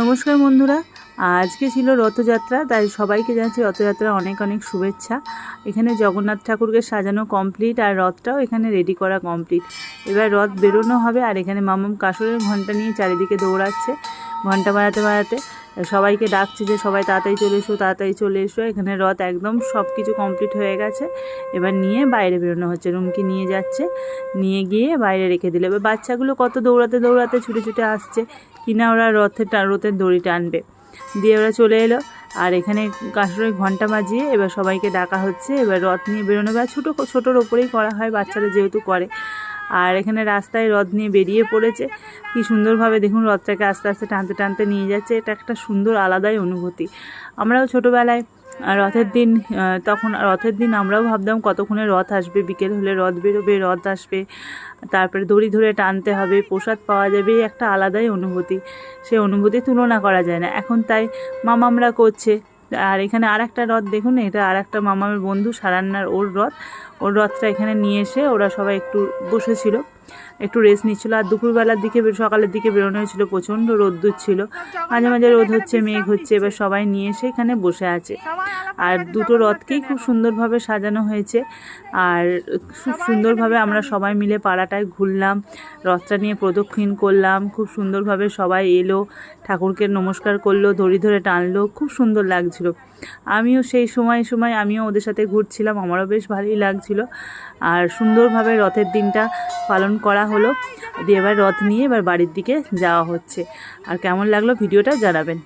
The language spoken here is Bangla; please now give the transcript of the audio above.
নমস্কার বন্ধুরা, আজকে ছিল রথযাত্রা, তাই সবাইকে জানাচ্ছি রথযাত্রা অনেক অনেক শুভেচ্ছা। এখানে জগন্নাথ ঠাকুরকে সাজানো কমপ্লিট আর রথটাও এখানে রেডি করা কমপ্লিট এবার রথ বেরোনো হবে আর এখানে মামাম কাসরের ঘণ্টা নিয়ে চারিদিকে দৌড়াচ্ছে, ঘণ্টা বাড়াতে বাজাতে সবাইকে ডাকছে যে সবাই তাড়াতাড়ি চলে এসো, তাড়াতাড়ি চলে এসো। এখানে রথ একদম সব কিছু কমপ্লিট হয়ে গেছে। এবার নিয়ে বাইরে বেরোনো হচ্ছে রুমকি নিয়ে যাচ্ছে। নিয়ে গিয়ে বাইরে রেখে দিল। এবার বাচ্চাগুলো কত দৌড়াতে দৌড়াতে ছুটে ছুটে আসছে, কিনা ওরা রথের রথের দড়ি টানবে। দিয়ে ওরা চলে এলো। আর এখানে কাসরের ঘণ্টা বাজিয়ে এবার সবাইকে ডাকা হচ্ছে। এবার রথ নিয়ে বেরোনো, বা ছোটো, ছোটোর ওপরেই করা হয়, বাচ্চারা যেহেতু করে। আর এখানে রাস্তায় রথ নিয়ে বেরিয়ে পড়েছে। কি সুন্দরভাবে দেখুন রথটাকে আস্তে আস্তে টানতে টানতে নিয়ে যাচ্ছে। এটা একটা সুন্দর আলাদাই অনুভূতি। আমরাও ছোটোবেলায় রথের দিন তখন রথের দিন আমরাও ভাবতাম কতক্ষণে রথ আসবে। বিকেল হলে রথ বেরোবে, রথ আসবে। তারপরে দড়ি ধরে টানতে হবে, প্রসাদ পাওয়া যাবে। একটা আলাদাই অনুভূতি। সেই অনুভূতি তুলনা করা যায় না। এখন তাই মামামরা করছে। আর এখানে আর একটা রথ দেখুন, এটা আর একটা মামামের বন্ধু সারান্নার ওর রথ। ওর রথটা এখানে নিয়ে এসে ওরা সবাই একটু বসেছিল। একটু রেস্ট নিচ্ছিল। আর দুপুরবেলার দিকে সকালের দিকে বেরোনো হয়েছিল, প্রচণ্ড রোদ্দুর ছিল। মাঝে মাঝে রোদ হচ্ছে, মেঘ হচ্ছে, এবার সবাই নিয়ে এসে এখানে বসে আছে। আর দুটো রথকেই খুব সুন্দরভাবে সাজানো হয়েছে। আর খুব সুন্দরভাবে আমরা সবাই মিলে পাড়াটায় ঘুরলাম, রথটা নিয়ে প্রদক্ষিণ করলাম, খুব সুন্দরভাবে সবাই এলো, ঠাকুরকে নমস্কার করল, দড়ি ধরে টানলো, খুব সুন্দর লাগছিল। আমিও সেই সময় সময় আমিও ওদের সাথে ঘুরছিলাম, আমারও বেশ ভালোই লাগছিল। আর সুন্দরভাবে রথের দিনটা পালন করা হলো। দিয়ে এবার রথ নিয়ে এবার বাড়ির দিকে যাওয়া হচ্ছে। আর কেমন লাগল ভিডিওটা জানাবেন।